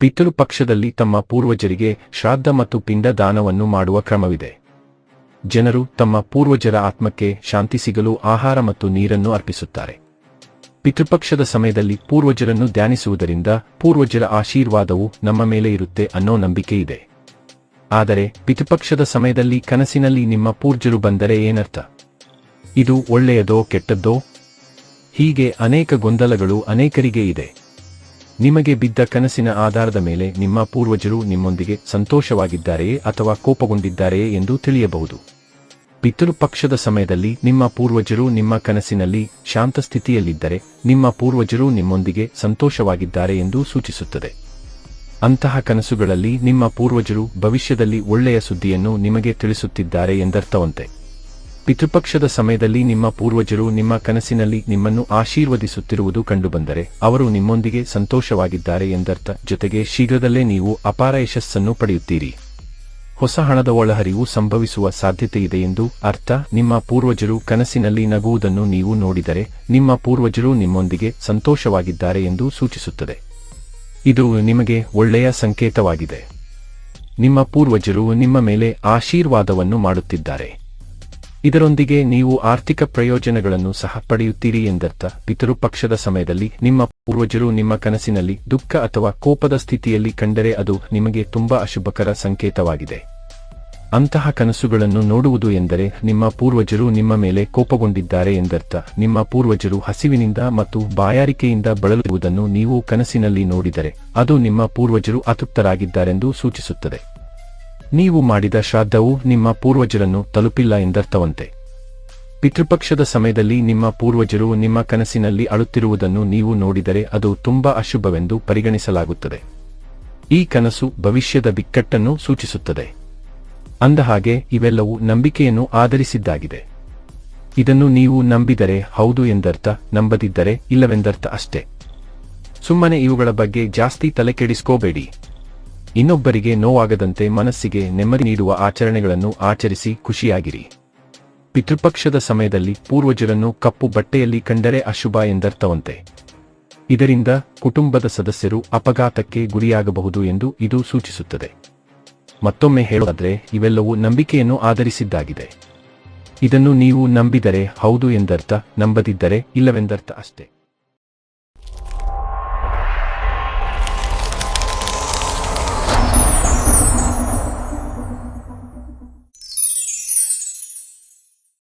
ಪಿತೃಪಕ್ಷದಲ್ಲಿ ತಮ್ಮ ಪೂರ್ವಜರಿಗೆ ಶ್ರಾದ್ದ ಮತ್ತು ಪಿಂಡ ದಾನವನ್ನು ಮಾಡುವ ಕ್ರಮವಿದೆ. ಜನರು ತಮ್ಮ ಪೂರ್ವಜರ ಆತ್ಮಕ್ಕೆ ಶಾಂತಿ ಸಿಗಲು ಆಹಾರ ಮತ್ತು ನೀರನ್ನು ಅರ್ಪಿಸುತ್ತಾರೆ. ಪಿತೃಪಕ್ಷದ ಸಮಯದಲ್ಲಿ ಪೂರ್ವಜರನ್ನು ಧ್ಯಾನಿಸುವುದರಿಂದ ಪೂರ್ವಜರ ಆಶೀರ್ವಾದವು ನಮ್ಮ ಮೇಲೆ ಇರುತ್ತೆ ಅನ್ನೋ ನಂಬಿಕೆ ಇದೆ ಆದರೆ ಪಿತೃಪಕ್ಷದ ಸಮಯದಲ್ಲಿ ಕನಸಿನಲ್ಲಿ ನಿಮ್ಮ ಪೂರ್ಜರು ಬಂದರೆ ಏನರ್ಥ? ಇದು ಒಳ್ಳೆಯದೋ ಕೆಟ್ಟದ್ದೋ? ಹೀಗೆ ಅನೇಕ ಗೊಂದಲಗಳು ಅನೇಕರಿಗೆ ಇದೆ. ನಿಮಗೆ ಬಿದ್ದ ಕನಸಿನ ಆಧಾರದ ಮೇಲೆ ನಿಮ್ಮ ಪೂರ್ವಜರು ನಿಮ್ಮೊಂದಿಗೆ ಸಂತೋಷವಾಗಿದ್ದಾರೆಯೇ ಅಥವಾ ಕೋಪಗೊಂಡಿದ್ದಾರೆಯೇ ಎಂದು ತಿಳಿಯಬಹುದು. ಪಿತೃಪಕ್ಷದ ಸಮಯದಲ್ಲಿ ನಿಮ್ಮ ಪೂರ್ವಜರು ನಿಮ್ಮ ಕನಸಿನಲ್ಲಿ ಶಾಂತ ಸ್ಥಿತಿಯಲ್ಲಿದ್ದರೆ, ನಿಮ್ಮ ಪೂರ್ವಜರು ನಿಮ್ಮೊಂದಿಗೆ ಸಂತೋಷವಾಗಿದ್ದಾರೆ ಎಂದು ಸೂಚಿಸುತ್ತದೆ. ಅಂತಹ ಕನಸುಗಳಲ್ಲಿ ನಿಮ್ಮ ಪೂರ್ವಜರು ಭವಿಷ್ಯದಲ್ಲಿ ಒಳ್ಳೆಯ ಸುದ್ದಿಯನ್ನು ನಿಮಗೆ ತಿಳಿಸುತ್ತಿದ್ದಾರೆ ಎಂದರ್ಥವಂತೆ. ಪಿತೃಪಕ್ಷದ ಸಮಯದಲ್ಲಿ ನಿಮ್ಮ ಪೂರ್ವಜರು ನಿಮ್ಮ ಕನಸಿನಲ್ಲಿ ನಿಮ್ಮನ್ನು ಆಶೀರ್ವದಿಸುತ್ತಿರುವುದು ಕಂಡುಬಂದರೆ ಅವರು ನಿಮ್ಮೊಂದಿಗೆ ಸಂತೋಷವಾಗಿದ್ದಾರೆ ಎಂದರ್ಥ. ಜೊತೆಗೆ ಶೀಘ್ರದಲ್ಲೇ ನೀವು ಅಪಾರ ಯಶಸ್ಸನ್ನು ಪಡೆಯುತ್ತೀರಿ. ಹೊಸ ಹಣದ ಒಳಹರಿವು ಸಂಭವಿಸುವ ಸಾಧ್ಯತೆಯಿದೆ ಎಂದು ಅರ್ಥ. ನಿಮ್ಮ ಪೂರ್ವಜರು ಕನಸಿನಲ್ಲಿ ನಗುವುದನ್ನು ನೀವು ನೋಡಿದರೆ ನಿಮ್ಮ ಪೂರ್ವಜರು ನಿಮ್ಮೊಂದಿಗೆ ಸಂತೋಷವಾಗಿದ್ದಾರೆ ಎಂದು ಸೂಚಿಸುತ್ತದೆ. ಇದು ನಿಮಗೆ ಒಳ್ಳೆಯ ಸಂಕೇತವಾಗಿದೆ. ನಿಮ್ಮ ಪೂರ್ವಜರು ನಿಮ್ಮ ಮೇಲೆ ಆಶೀರ್ವಾದವನ್ನು ಮಾಡುತ್ತಿದ್ದಾರೆ. ಇದರೊಂದಿಗೆ ನೀವು ಆರ್ಥಿಕ ಪ್ರಯೋಜನಗಳನ್ನು ಸಹ ಪಡೆಯುತ್ತೀರಿ ಎಂದರ್ಥ. ಪಿತೃಪಕ್ಷದ ಸಮಯದಲ್ಲಿ ನಿಮ್ಮ ಪೂರ್ವಜರು ನಿಮ್ಮ ಕನಸಿನಲ್ಲಿ ದುಃಖ ಅಥವಾ ಕೋಪದ ಸ್ಥಿತಿಯಲ್ಲಿ ಕಂಡರೆ ಅದು ನಿಮಗೆ ತುಂಬಾ ಅಶುಭಕರ ಸಂಕೇತವಾಗಿದೆ. ಅಂತಹ ಕನಸುಗಳನ್ನು ನೋಡುವುದು ಎಂದರೆ ನಿಮ್ಮ ಪೂರ್ವಜರು ನಿಮ್ಮ ಮೇಲೆ ಕೋಪಗೊಂಡಿದ್ದಾರೆ ಎಂದರ್ಥ. ನಿಮ್ಮ ಪೂರ್ವಜರು ಹಸಿವಿನಿಂದ ಮತ್ತು ಬಾಯಾರಿಕೆಯಿಂದ ಬಳಲುವುದನ್ನು ನೀವು ಕನಸಿನಲ್ಲಿ ನೋಡಿದರೆ ಅದು ನಿಮ್ಮ ಪೂರ್ವಜರು ಅತೃಪ್ತರಾಗಿದ್ದಾರೆಂದು ಸೂಚಿಸುತ್ತದೆ. ನೀವು ಮಾಡಿದ ಶ್ರಾದ್ದವು ನಿಮ್ಮ ಪೂರ್ವಜರನ್ನು ತಲುಪಿಲ್ಲ ಎಂದರ್ಥವಂತೆ. ಪಿತೃಪಕ್ಷದ ಸಮಯದಲ್ಲಿ ನಿಮ್ಮ ಪೂರ್ವಜರು ನಿಮ್ಮ ಕನಸಿನಲ್ಲಿ ಅಳುತ್ತಿರುವುದನ್ನು ನೀವು ನೋಡಿದರೆ ಅದು ತುಂಬಾ ಅಶುಭವೆಂದು ಪರಿಗಣಿಸಲಾಗುತ್ತದೆ. ಈ ಕನಸು ಭವಿಷ್ಯದ ಬಿಕ್ಕಟ್ಟನ್ನು ಸೂಚಿಸುತ್ತದೆ. ಅಂದಹಾಗೆ, ಇವೆಲ್ಲವೂ ನಂಬಿಕೆಯನ್ನು ಆಧರಿಸಿದ್ದಾಗಿದೆ. ಇದನ್ನು ನೀವು ನಂಬಿದರೆ ಹೌದು ಎಂದರ್ಥ, ನಂಬದಿದ್ದರೆ ಇಲ್ಲವೆಂದರ್ಥ ಅಷ್ಟೇ. ಸುಮ್ಮನೆ ಇವುಗಳ ಬಗ್ಗೆ ಜಾಸ್ತಿ ತಲೆಕೆಡಿಸ್ಕೋಬೇಡಿ. ಇನ್ನೊಬ್ಬರಿಗೆ ನೋವಾಗದಂತೆ ಮನಸ್ಸಿಗೆ ನೆಮ್ಮದಿ ನೀಡುವ ಆಚರಣೆಗಳನ್ನು ಆಚರಿಸಿ ಖುಷಿಯಾಗಿರಿ. ಪಿತೃಪಕ್ಷದ ಸಮಯದಲ್ಲಿ ಪೂರ್ವಜರನ್ನು ಕಪ್ಪು ಬಟ್ಟೆಯಲ್ಲಿ ಕಂಡರೆ ಅಶುಭ ಎಂದರ್ಥವಂತೆ. ಇದರಿಂದ ಕುಟುಂಬದ ಸದಸ್ಯರು ಅಪಘಾತಕ್ಕೆ ಗುರಿಯಾಗಬಹುದು ಎಂದು ಇದು ಸೂಚಿಸುತ್ತದೆ. ಮತ್ತೊಮ್ಮೆ ಹೇಳೋದಾದ್ರೆ, ಇವೆಲ್ಲವೂ ನಂಬಿಕೆಯನ್ನು ಆಧರಿಸಿದ್ದಾಗಿದೆ. ಇದನ್ನು ನೀವು ನಂಬಿದರೆ ಹೌದು ಎಂದರ್ಥ, ನಂಬದಿದ್ದರೆ ಇಲ್ಲವೆಂದರ್ಥ ಅಷ್ಟೇ.